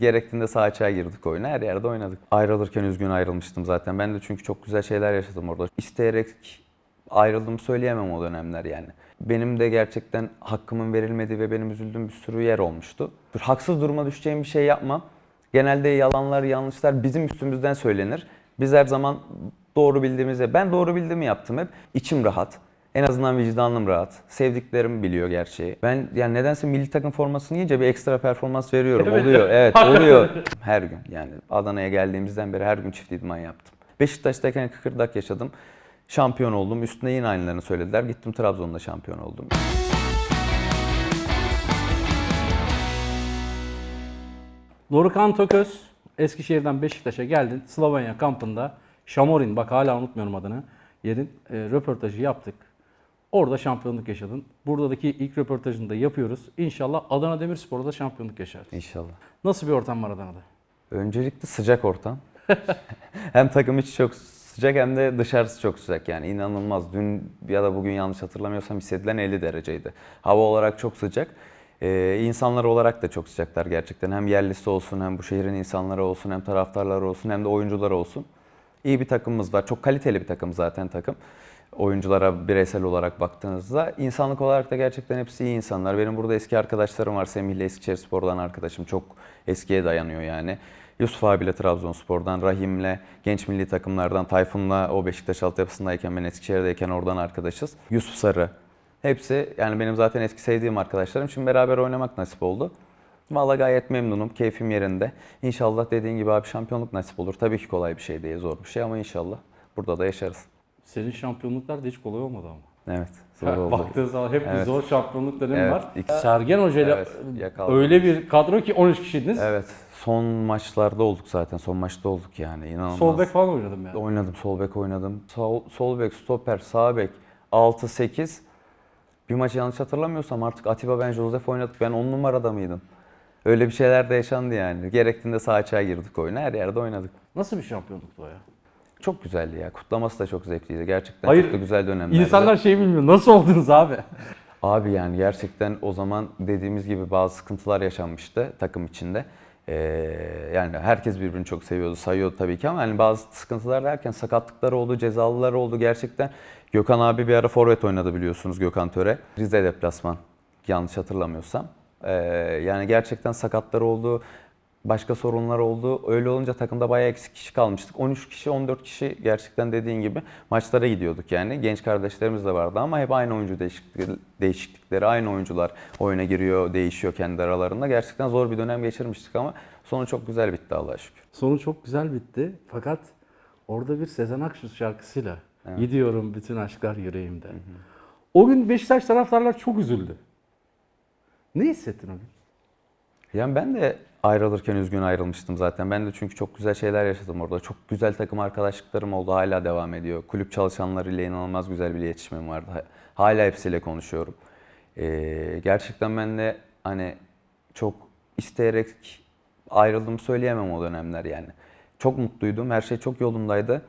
Gerektiğinde sağ açığa girdik oyuna. Her yerde oynadık. Ayrılırken üzgün ayrılmıştım zaten. Ben de çünkü çok güzel şeyler yaşadım orada. İsteyerek ayrıldığımı söyleyemem o dönemler yani. Benim de gerçekten hakkımın verilmediği ve benim üzüldüğüm bir sürü yer olmuştu. Haksız duruma düşeceğim bir şey yapmam. Genelde yalanlar, yanlışlar bizim üstümüzden söylenir. Biz her zaman doğru bildiğimizi, ben doğru bildiğimi yaptım hep. İçim rahat. En azından vicdanım rahat. Sevdiklerim biliyor gerçeği. Ben yani nedense milli takım formasını giyince bir ekstra performans veriyorum. Evet. Oluyor. Evet oluyor. Her gün yani Adana'ya geldiğimizden beri her gün çift idman yaptım. Beşiktaş'tayken kıkırdak yaşadım. Şampiyon oldum. Üstüne yine aynılarını söylediler. Gittim Trabzon'da şampiyon oldum. Dorukhan Toköz, Eskişehir'den Beşiktaş'a geldin. Slovenya kampında Şamorin, bak hala unutmuyorum adını, yerin e, röportajı yaptık. Orada şampiyonluk yaşadın. Buradaki ilk röportajını da yapıyoruz. İnşallah Adana Demirspor'da da şampiyonluk yaşarsın. İnşallah. Nasıl bir ortam var Adana'da? Öncelikle sıcak ortam. hem takım içi çok sıcak hem de dışarısı çok sıcak yani inanılmaz. Dün ya da bugün yanlış hatırlamıyorsam hissedilen 50 dereceydi. Hava olarak çok sıcak. Ee, insanlar olarak da çok sıcaklar gerçekten. Hem yerlisi olsun hem bu şehrin insanları olsun hem taraftarları olsun hem de oyuncular olsun. İyi bir takımımız var. Çok kaliteli bir takım zaten takım. Oyunculara bireysel olarak baktığınızda insanlık olarak da gerçekten hepsi iyi insanlar. Benim burada eski arkadaşlarım var. Semih ile Eskişehir Spor'dan arkadaşım. Çok eskiye dayanıyor yani. Yusuf abiyle Trabzonspor'dan, Rahim'le genç milli takımlardan, Tayfun'la o Beşiktaş altyapısındayken ben Eskişehir'deyken oradan arkadaşız. Yusuf Sarı. Hepsi yani benim zaten eski sevdiğim arkadaşlarım. Şimdi beraber oynamak nasip oldu. Vallahi gayet memnunum. Keyfim yerinde. İnşallah dediğin gibi abi şampiyonluk nasip olur. Tabii ki kolay bir şey değil, zor bir şey ama inşallah burada da yaşarız. Senin şampiyonluklar da hiç kolay olmadı ama. Evet, zor oldu. Baktığın zaman hep bir Evet. zor şampiyonluk dönemi Evet, var. iki- Sergen Hoca ile Evet, yakaladım. öyle bir kadro ki 13 kişiydiniz. Evet, son maçlarda olduk zaten. Son maçta olduk yani. İnanılmaz. Sol bek falan oynadım yani. Oynadım, sol bek oynadım. Sol, sol bek, stoper, sağ bek 6-8. Bir maç yanlış hatırlamıyorsam artık Atiba ben Josef oynadık. Ben 10 numarada mıydım? Öyle bir şeyler de yaşandı yani. Gerektiğinde sağ açığa girdik oyuna. Her yerde oynadık. Nasıl bir şampiyonluktu o ya? Çok güzeldi ya. Kutlaması da çok zevkliydi. Gerçekten Hayır, çok da güzel dönemlerdi. İnsanlar şey bilmiyor. Nasıl oldunuz abi? Abi yani gerçekten o zaman dediğimiz gibi bazı sıkıntılar yaşanmıştı takım içinde. Ee, yani herkes birbirini çok seviyordu, sayıyordu tabii ki ama yani bazı sıkıntılar derken sakatlıklar oldu, cezalılar oldu gerçekten. Gökhan abi bir ara forvet oynadı biliyorsunuz Gökhan Töre. Rize deplasman yanlış hatırlamıyorsam. Ee, yani gerçekten sakatlar oldu, başka sorunlar oldu. Öyle olunca takımda bayağı eksik kişi kalmıştık. 13 kişi, 14 kişi gerçekten dediğin gibi maçlara gidiyorduk yani. Genç kardeşlerimiz de vardı ama hep aynı oyuncu değişiklikleri, değişiklikleri, aynı oyuncular oyuna giriyor, değişiyor kendi aralarında. Gerçekten zor bir dönem geçirmiştik ama sonu çok güzel bitti Allah'a şükür. Sonu çok güzel bitti. Fakat orada bir Sezen Aksu şarkısıyla gidiyorum bütün aşklar yüreğimde. O gün Beşiktaş taraftarlar çok üzüldü. Ne hissettin o gün? Yani ben de ayrılırken üzgün ayrılmıştım zaten. Ben de çünkü çok güzel şeyler yaşadım orada. Çok güzel takım arkadaşlıklarım oldu. Hala devam ediyor. Kulüp çalışanlarıyla inanılmaz güzel bir iletişimim vardı. Ha- Hala hepsiyle konuşuyorum. Ee, gerçekten ben de hani çok isteyerek ayrıldığımı söyleyemem o dönemler yani. Çok mutluydum. Her şey çok yolundaydı.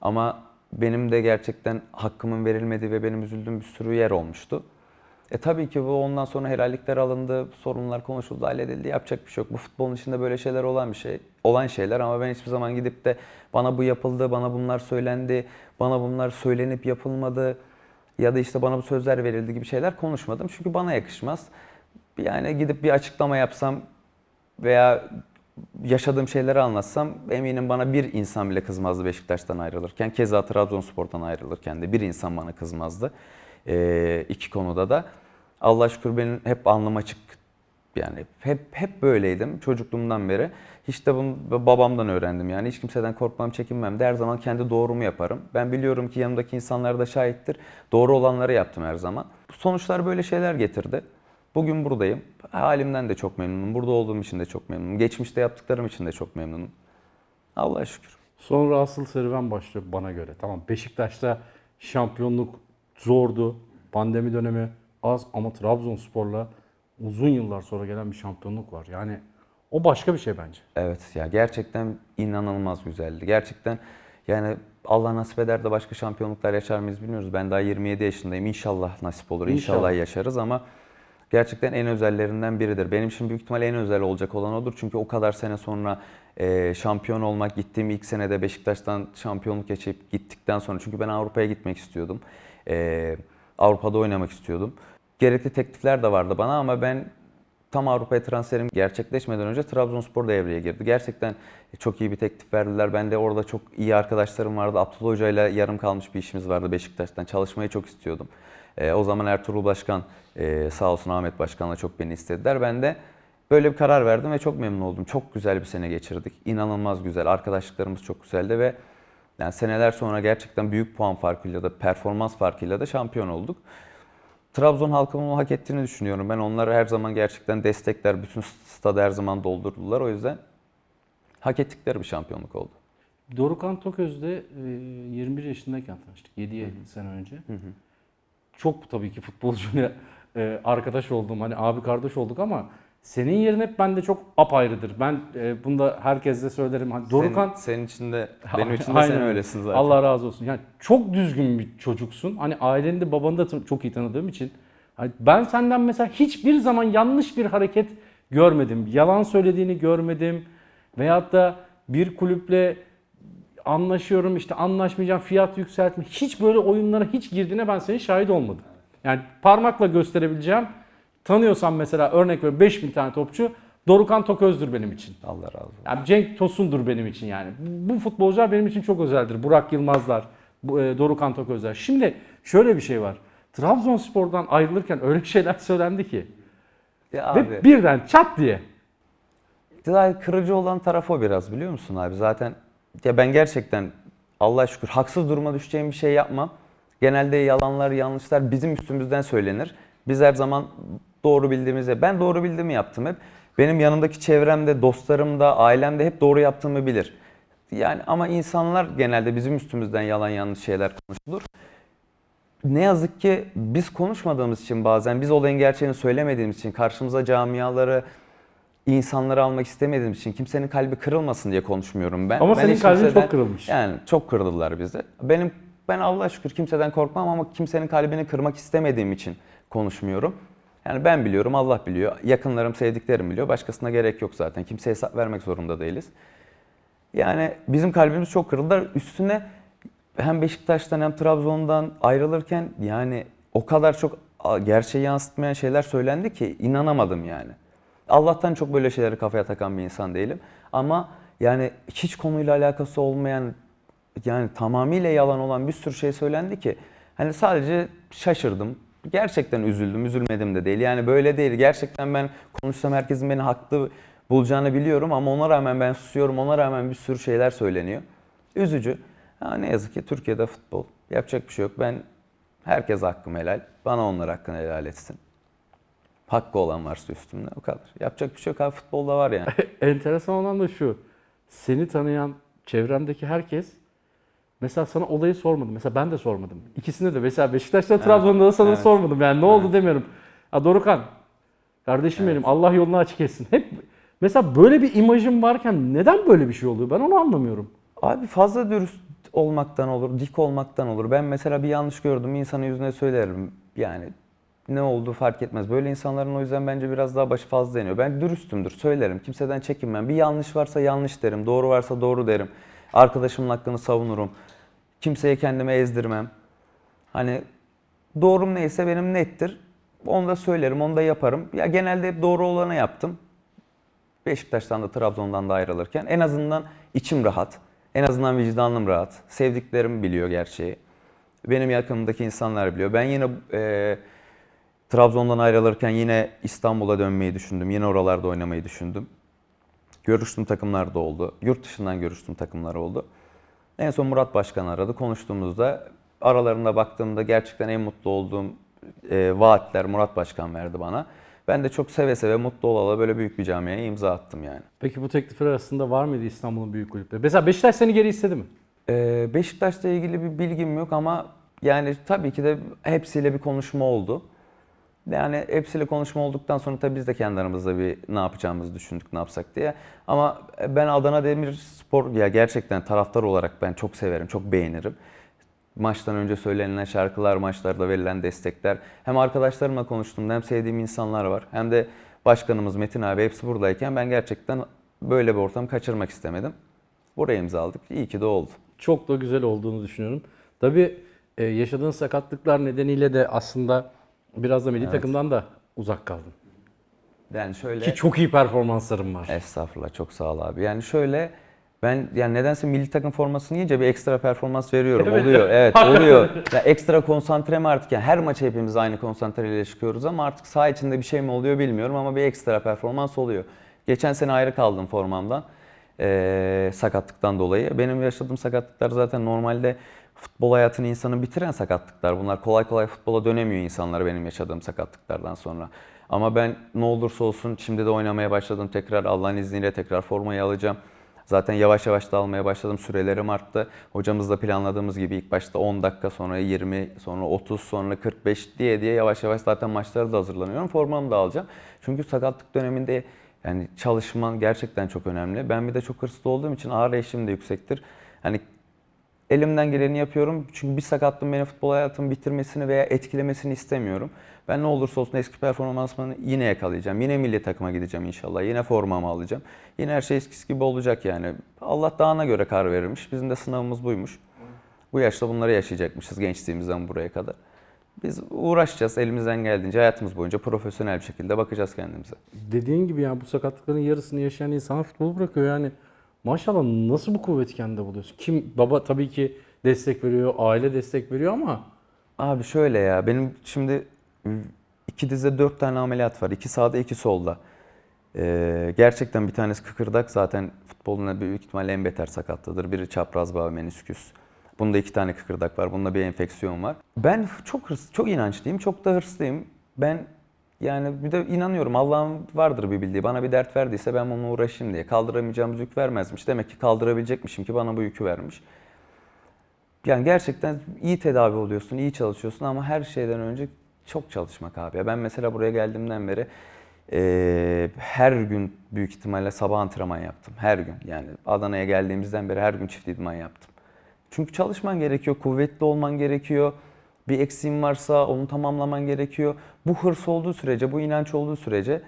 Ama benim de gerçekten hakkımın verilmediği ve benim üzüldüğüm bir sürü yer olmuştu. E tabii ki bu ondan sonra helallikler alındı, sorunlar konuşuldu, halledildi. Yapacak bir şey yok. Bu futbolun içinde böyle şeyler olan bir şey, olan şeyler ama ben hiçbir zaman gidip de bana bu yapıldı, bana bunlar söylendi, bana bunlar söylenip yapılmadı ya da işte bana bu sözler verildi gibi şeyler konuşmadım. Çünkü bana yakışmaz. Yani gidip bir açıklama yapsam veya yaşadığım şeyleri anlatsam eminim bana bir insan bile kızmazdı Beşiktaş'tan ayrılırken. Keza Trabzonspor'dan ayrılırken de bir insan bana kızmazdı. Ee, iki konuda da. Allah şükür benim hep alnım açık. Yani hep hep böyleydim çocukluğumdan beri. Hiç de bunu babamdan öğrendim yani. Hiç kimseden korkmam, çekinmem de her zaman kendi doğrumu yaparım. Ben biliyorum ki yanımdaki insanlar da şahittir. Doğru olanları yaptım her zaman. Sonuçlar böyle şeyler getirdi. Bugün buradayım. Halimden de çok memnunum. Burada olduğum için de çok memnunum. Geçmişte yaptıklarım için de çok memnunum. Allah'a şükür. Sonra asıl serüven başlıyor bana göre. Tamam Beşiktaş'ta şampiyonluk zordu. Pandemi dönemi az ama Trabzonspor'la uzun yıllar sonra gelen bir şampiyonluk var. Yani o başka bir şey bence. Evet ya gerçekten inanılmaz güzeldi. Gerçekten yani Allah nasip eder de başka şampiyonluklar yaşar mıyız bilmiyoruz. Ben daha 27 yaşındayım. İnşallah nasip olur. İnşallah, İnşallah. yaşarız ama gerçekten en özellerinden biridir. Benim için büyük ihtimalle en özel olacak olan odur. Çünkü o kadar sene sonra e, şampiyon olmak, gittiğim ilk senede Beşiktaş'tan şampiyonluk geçip gittikten sonra çünkü ben Avrupa'ya gitmek istiyordum. E, Avrupa'da oynamak istiyordum. Gerekli teklifler de vardı bana ama ben tam Avrupa'ya transferim gerçekleşmeden önce Trabzonspor devreye girdi. Gerçekten çok iyi bir teklif verdiler. Ben de orada çok iyi arkadaşlarım vardı. Abdullah Hoca ile yarım kalmış bir işimiz vardı Beşiktaş'tan. Çalışmayı çok istiyordum. Ee, o zaman Ertuğrul Başkan e, sağ olsun Ahmet Başkan'la çok beni istediler. Ben de böyle bir karar verdim ve çok memnun oldum. Çok güzel bir sene geçirdik. İnanılmaz güzel. Arkadaşlıklarımız çok güzeldi ve yani seneler sonra gerçekten büyük puan farkıyla da performans farkıyla da şampiyon olduk. Trabzon halkının hak ettiğini düşünüyorum. Ben onları her zaman gerçekten destekler. Bütün stadı her zaman doldurdular. O yüzden hak ettikleri bir şampiyonluk oldu. Dorukan Toköz'de e, 21 yaşındayken tanıştık. 7 sene önce. Çok tabii ki futbolcuyla e, arkadaş oldum. Hani abi kardeş olduk ama senin yerin hep bende çok apayrıdır. Ben e, bunu da herkese söylerim. Hani Dorukan Senin, senin için de, benim için de sen öyle. öylesin zaten. Allah razı olsun. Yani çok düzgün bir çocuksun. Hani aileni de babanı da çok iyi tanıdığım için. hani ben senden mesela hiçbir zaman yanlış bir hareket görmedim. Yalan söylediğini görmedim. Veyahut da bir kulüple anlaşıyorum işte anlaşmayacağım fiyat yükseltme. Hiç böyle oyunlara hiç girdiğine ben senin şahit olmadım. Yani parmakla gösterebileceğim. Tanıyorsam mesela örnek ver 5000 tane topçu Dorukan Toköz'dür benim için. Allah razı olsun. Yani Cenk Tosun'dur benim için yani. Bu futbolcular benim için çok özeldir. Burak Yılmazlar, e, Dorukhan Toközler. Şimdi şöyle bir şey var. Trabzonspor'dan ayrılırken öyle şeyler söylendi ki. Ya Ve abi, birden çat diye. daha kırıcı olan taraf o biraz biliyor musun abi? Zaten ya ben gerçekten Allah'a şükür haksız duruma düşeceğim bir şey yapmam. Genelde yalanlar, yanlışlar bizim üstümüzden söylenir. Biz her zaman doğru bildiğimizi, ben doğru bildiğimi yaptım hep. Benim yanındaki çevremde, dostlarım da, ailem de hep doğru yaptığımı bilir. Yani ama insanlar genelde bizim üstümüzden yalan yanlış şeyler konuşulur. Ne yazık ki biz konuşmadığımız için bazen biz olayın gerçeğini söylemediğimiz için karşımıza camiaları, insanları almak istemediğimiz için kimsenin kalbi kırılmasın diye konuşmuyorum ben. Ama Ben senin kalbin kimseden- çok kırılmış. Yani çok kırdılar bizi. Benim ben Allah'a şükür kimseden korkmam ama kimsenin kalbini kırmak istemediğim için konuşmuyorum. Yani ben biliyorum, Allah biliyor. Yakınlarım, sevdiklerim biliyor. Başkasına gerek yok zaten. Kimseye hesap vermek zorunda değiliz. Yani bizim kalbimiz çok kırıldı. Üstüne hem Beşiktaş'tan hem Trabzon'dan ayrılırken yani o kadar çok gerçeği yansıtmayan şeyler söylendi ki inanamadım yani. Allah'tan çok böyle şeyleri kafaya takan bir insan değilim. Ama yani hiç konuyla alakası olmayan yani tamamıyla yalan olan bir sürü şey söylendi ki hani sadece şaşırdım. Gerçekten üzüldüm, üzülmedim de değil. Yani böyle değil. Gerçekten ben konuşsam herkesin beni haklı bulacağını biliyorum ama ona rağmen ben susuyorum. Ona rağmen bir sürü şeyler söyleniyor. Üzücü. Ha, ne yazık ki Türkiye'de futbol. Yapacak bir şey yok. Ben herkes hakkım helal. Bana onlar hakkını helal etsin. Hakkı olan varsa üstümde o kadar. Yapacak bir şey yok abi futbolda var yani. Enteresan olan da şu. Seni tanıyan çevremdeki herkes mesela sana olayı sormadı. Mesela ben de sormadım. İkisinde de mesela Beşiktaş'ta Trabzon'da da sana evet. sormadım. Yani ne oldu demiyorum. Ha Dorukan kardeşim benim Allah yolunu açık etsin. Hep mesela böyle bir imajım varken neden böyle bir şey oluyor? Ben onu anlamıyorum. Abi fazla dürüst olmaktan olur, dik olmaktan olur. Ben mesela bir yanlış gördüm, insanın yüzüne söylerim. Yani ne oldu fark etmez. Böyle insanların o yüzden bence biraz daha başı fazla deniyor. Ben dürüstümdür, söylerim. Kimseden çekinmem. Bir yanlış varsa yanlış derim, doğru varsa doğru derim. Arkadaşımın hakkını savunurum. Kimseye kendime ezdirmem. Hani doğrum neyse benim nettir. Onu da söylerim, onu da yaparım. Ya genelde hep doğru olanı yaptım. Beşiktaş'tan da Trabzon'dan da ayrılırken en azından içim rahat. En azından vicdanım rahat. Sevdiklerim biliyor gerçeği. Benim yakınımdaki insanlar biliyor. Ben yine e, Trabzon'dan ayrılırken yine İstanbul'a dönmeyi düşündüm. Yine oralarda oynamayı düşündüm. Görüştüğüm takımlar da oldu. Yurt dışından görüştüğüm takımlar oldu. En son Murat Başkan aradı. Konuştuğumuzda aralarında baktığımda gerçekten en mutlu olduğum e, vaatler Murat Başkan verdi bana. Ben de çok seve seve mutlu ola böyle büyük bir camiaya imza attım yani. Peki bu teklifler arasında var mıydı İstanbul'un büyük kulüpleri? Mesela Beşiktaş seni geri istedi mi? Ee, Beşiktaş'la ilgili bir bilgim yok ama yani tabii ki de hepsiyle bir konuşma oldu. Yani hepsiyle konuşma olduktan sonra tabii biz de kendi aramızda bir ne yapacağımızı düşündük, ne yapsak diye. Ama ben Adana Demirspor ya gerçekten taraftar olarak ben çok severim, çok beğenirim. maçtan önce söylenilen şarkılar, maçlarda verilen destekler. Hem arkadaşlarımla konuştuğumda hem sevdiğim insanlar var. Hem de başkanımız Metin abi hepsi buradayken ben gerçekten böyle bir ortam kaçırmak istemedim. Buraya imza aldık. İyi ki de oldu. Çok da güzel olduğunu düşünüyorum. Tabii e, yaşadığın sakatlıklar nedeniyle de aslında biraz da milli takımdan da uzak kaldın. Yani şöyle... Ki çok iyi performansların var. Estağfurullah çok sağ ol abi. Yani şöyle ben yani nedense milli takım formasını giyince bir ekstra performans veriyorum. Evet. Oluyor. Evet oluyor. Ya ekstra konsantre mi artık yani her maça hepimiz aynı konsantreyle çıkıyoruz ama artık saha içinde bir şey mi oluyor bilmiyorum ama bir ekstra performans oluyor. Geçen sene ayrı kaldım formamdan. Ee, sakatlıktan dolayı. Benim yaşadığım sakatlıklar zaten normalde futbol hayatını insanın bitiren sakatlıklar. Bunlar kolay kolay futbola dönemiyor insanlar benim yaşadığım sakatlıklardan sonra. Ama ben ne olursa olsun şimdi de oynamaya başladım tekrar Allah'ın izniyle tekrar formayı alacağım. Zaten yavaş yavaş da almaya başladım. Sürelerim arttı. Hocamızla planladığımız gibi ilk başta 10 dakika sonra 20 sonra 30 sonra 45 diye diye yavaş yavaş zaten maçlara da hazırlanıyorum. Formamı da alacağım. Çünkü sakatlık döneminde yani çalışman gerçekten çok önemli. Ben bir de çok hırslı olduğum için ağır eşim de yüksektir. Hani elimden geleni yapıyorum. Çünkü bir sakatlığın benim futbol hayatımı bitirmesini veya etkilemesini istemiyorum. Ben ne olursa olsun eski performansımı yine yakalayacağım. Yine milli takıma gideceğim inşallah. Yine formamı alacağım. Yine her şey eskisi gibi olacak yani. Allah dağına göre kar verirmiş. Bizim de sınavımız buymuş. Bu yaşta bunları yaşayacakmışız gençliğimizden buraya kadar. Biz uğraşacağız elimizden geldiğince hayatımız boyunca profesyonel bir şekilde bakacağız kendimize. Dediğin gibi ya bu sakatlıkların yarısını yaşayan insan futbolu bırakıyor yani. Maşallah nasıl bu kuvveti kendinde buluyorsun? Kim baba tabii ki destek veriyor, aile destek veriyor ama Abi şöyle ya benim şimdi iki dizde dört tane ameliyat var. İki sağda iki solda. Ee, gerçekten bir tanesi kıkırdak zaten futbolun büyük ihtimalle en beter sakatlıdır. Biri çapraz bağ menisküs. Bunda iki tane kıkırdak var. Bunda bir enfeksiyon var. Ben çok hırs, çok inançlıyım. Çok da hırslıyım. Ben yani bir de inanıyorum Allah'ın vardır bir bildiği. Bana bir dert verdiyse ben onunla uğraşayım diye. Kaldıramayacağımız yük vermezmiş. Demek ki kaldırabilecekmişim ki bana bu yükü vermiş. Yani gerçekten iyi tedavi oluyorsun, iyi çalışıyorsun ama her şeyden önce çok çalışmak abi. Ben mesela buraya geldiğimden beri eee, her gün büyük ihtimalle sabah antrenman yaptım. Her gün yani Adana'ya geldiğimizden beri her gün çift idman yaptım. Çünkü çalışman gerekiyor, kuvvetli olman gerekiyor. Bir eksiğin varsa onu tamamlaman gerekiyor. Bu hırs olduğu sürece, bu inanç olduğu sürece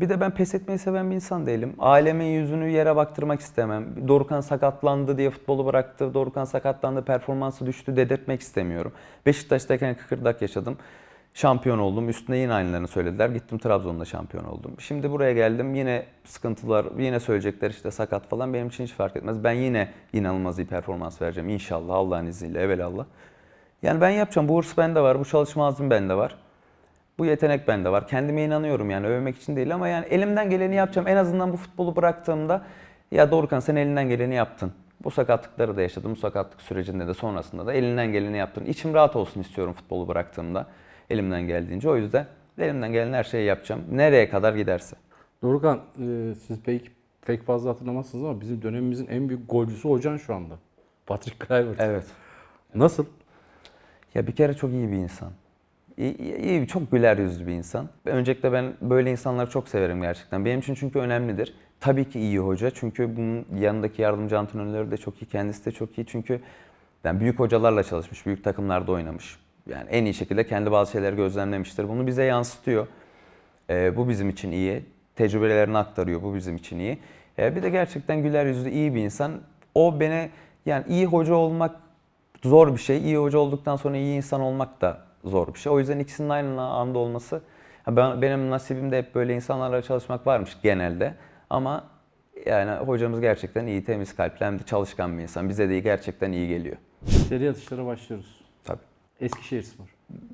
bir de ben pes etmeyi seven bir insan değilim. Ailemin yüzünü yere baktırmak istemem. Dorukan sakatlandı diye futbolu bıraktı. Dorukan sakatlandı, performansı düştü dedirtmek istemiyorum. Beşiktaş'tayken kıkırdak yaşadım. Şampiyon oldum. Üstüne yine aynılarını söylediler. Gittim Trabzon'da şampiyon oldum. Şimdi buraya geldim. Yine sıkıntılar, yine söyleyecekler işte sakat falan. Benim için hiç fark etmez. Ben yine inanılmaz iyi performans vereceğim. İnşallah Allah'ın izniyle evelallah. Yani ben yapacağım. Bu hırs bende var. Bu çalışma azmi bende var. Bu yetenek bende var. Kendime inanıyorum yani övmek için değil ama yani elimden geleni yapacağım. En azından bu futbolu bıraktığımda ya Dorukhan sen elinden geleni yaptın. Bu sakatlıkları da yaşadım. Bu sakatlık sürecinde de sonrasında da elinden geleni yaptın. İçim rahat olsun istiyorum futbolu bıraktığımda. Elimden geldiğince. O yüzden elimden gelen her şeyi yapacağım. Nereye kadar giderse. Dorukan e, siz pek pek fazla hatırlamazsınız ama bizim dönemimizin en büyük golcüsü hocan şu anda. Patrick Kluivert. Evet. Nasıl? Ya bir kere çok iyi bir insan. İyi, iyi- çok güler yüzlü bir insan. Öncelikle ben böyle insanları çok severim gerçekten. Benim için çünkü önemlidir. Tabii ki iyi hoca. Çünkü bunun yanındaki yardımcı antrenörleri de çok iyi. Kendisi de çok iyi. Çünkü yani büyük hocalarla çalışmış, büyük takımlarda oynamış. Yani en iyi şekilde kendi bazı şeyleri gözlemlemiştir. Bunu bize yansıtıyor. Ee, bu bizim için iyi. Tecrübelerini aktarıyor. Bu bizim için iyi. Ee, bir de gerçekten güler yüzlü, iyi bir insan. O beni yani iyi hoca olmak zor bir şey. İyi hoca olduktan sonra iyi insan olmak da zor bir şey. O yüzden ikisinin aynı anda olması ben, benim nasibimde hep böyle insanlarla çalışmak varmış genelde. Ama yani hocamız gerçekten iyi, temiz kalpli hem de çalışkan bir insan. Bize de gerçekten iyi geliyor. Seri atışlara başlıyoruz. Tabii. Eskişehir Spor.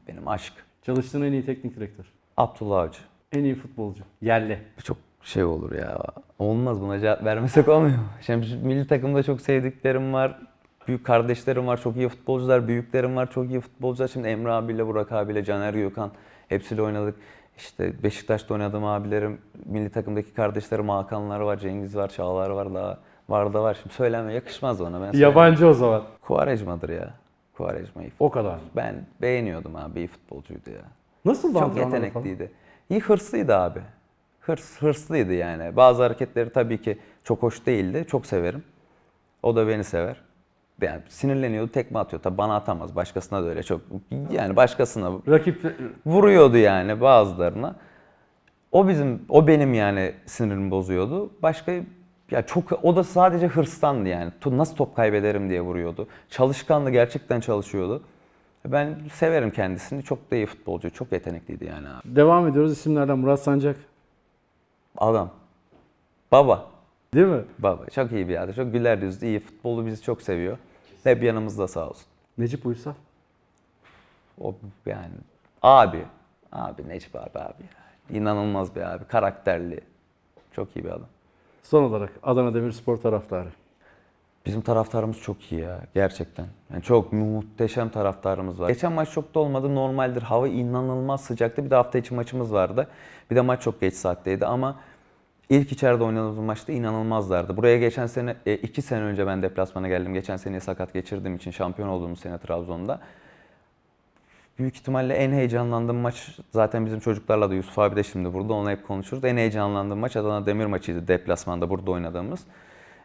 Benim aşk. Çalıştığın en iyi teknik direktör. Abdullah Avcı. En iyi futbolcu. Yerli. Çok şey olur ya. Olmaz buna cevap vermesek olmuyor. Şimdi milli takımda çok sevdiklerim var. Büyük kardeşlerim var, çok iyi futbolcular. Büyüklerim var, çok iyi futbolcular. Şimdi Emre abiyle, Burak abiyle, Caner Gökhan hepsiyle oynadık. İşte Beşiktaş'ta oynadığım abilerim, milli takımdaki kardeşlerim Hakanlar var, Cengiz var, Çağlar var daha. Var da var. Şimdi söyleme yakışmaz ona. Ben söyleyeyim. Yabancı o zaman. Kuvarejma'dır ya. Kuvarejma iyi. O kadar. Ben beğeniyordum abi. iyi futbolcuydu ya. Nasıl Çok yetenekliydi. İyi hırslıydı abi. Hırs, hırslıydı yani. Bazı hareketleri tabii ki çok hoş değildi. Çok severim. O da beni sever. Yani sinirleniyordu, tekme atıyor. Tabii bana atamaz. Başkasına da öyle çok. Yani başkasına Rakip vuruyordu yani bazılarına. O bizim, o benim yani sinirimi bozuyordu. Başka ya çok o da sadece hırstandı yani. Nasıl top kaybederim diye vuruyordu. Çalışkandı, gerçekten çalışıyordu. Ben severim kendisini. Çok da iyi futbolcu, çok yetenekliydi yani abi. devam ediyoruz isimlerden Murat Sancak. Adam. Baba. Değil mi? Baba. Çok iyi bir adam. Çok güler yüzlü, iyi futbolu bizi çok seviyor. Hep yanımızda sağ olsun. Necip Uysal. O yani abi. Abi Necip abi abi. İnanılmaz bir abi. Karakterli. Çok iyi bir adam. Son olarak Adana Demirspor taraftarı. Bizim taraftarımız çok iyi ya gerçekten. Yani çok muhteşem taraftarımız var. Geçen maç çok da olmadı normaldir. Hava inanılmaz sıcaktı. Bir de hafta içi maçımız vardı. Bir de maç çok geç saatteydi ama ilk içeride oynadığımız maçta inanılmazlardı. Buraya geçen sene, e, iki sene önce ben deplasmana geldim. Geçen sene sakat geçirdiğim için şampiyon olduğumuz sene Trabzon'da. Büyük ihtimalle en heyecanlandığım maç zaten bizim çocuklarla da Yusuf abi de şimdi burada onu hep konuşuruz. En heyecanlandığım maç Adana Demir maçıydı deplasmanda burada oynadığımız.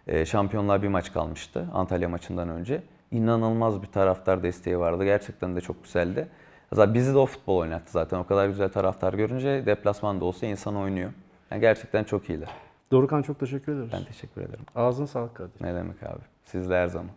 Ee, şampiyonluğa bir maç kalmıştı Antalya maçından önce. İnanılmaz bir taraftar desteği vardı. Gerçekten de çok güzeldi. Zaten bizi de o futbol oynattı zaten. O kadar güzel taraftar görünce deplasmanda olsa insan oynuyor. Yani gerçekten çok iyiler. Dorukan çok teşekkür ederiz. Ben teşekkür ederim. Ağzına sağlık kardeşim. Ne demek abi. Siz de her zaman.